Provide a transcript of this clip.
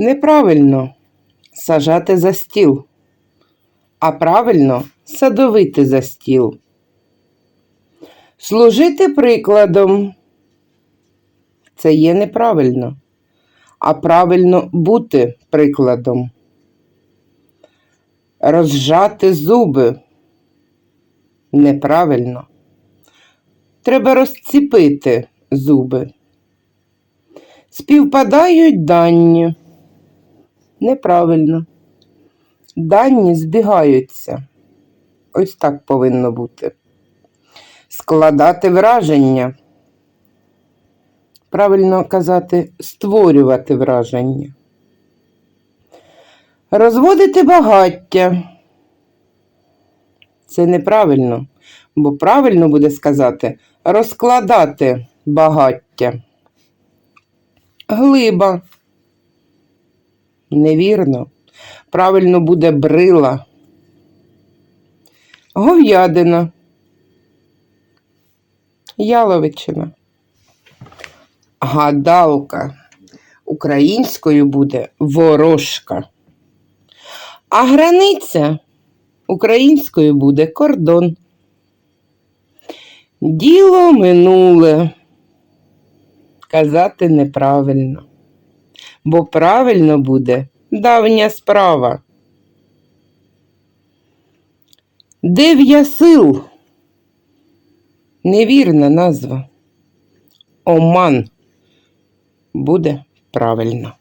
Неправильно сажати за стіл, а правильно садовити за стіл. Служити прикладом. Це є неправильно, а правильно бути прикладом. Розжати зуби. Неправильно. Треба розціпити зуби. Співпадають дані. Неправильно. Дані збігаються. Ось так повинно бути. Складати враження. Правильно казати, створювати враження. Розводити багаття. Це неправильно, бо правильно буде сказати розкладати багаття. Глиба. Невірно. Правильно буде брила. Говядина. Яловичина. Гадалка. Українською буде ворожка. А границя українською буде кордон. Діло минуле. Казати неправильно, бо правильно буде давня справа. Дев'я сил. Невірна назва. Оман буде правильно.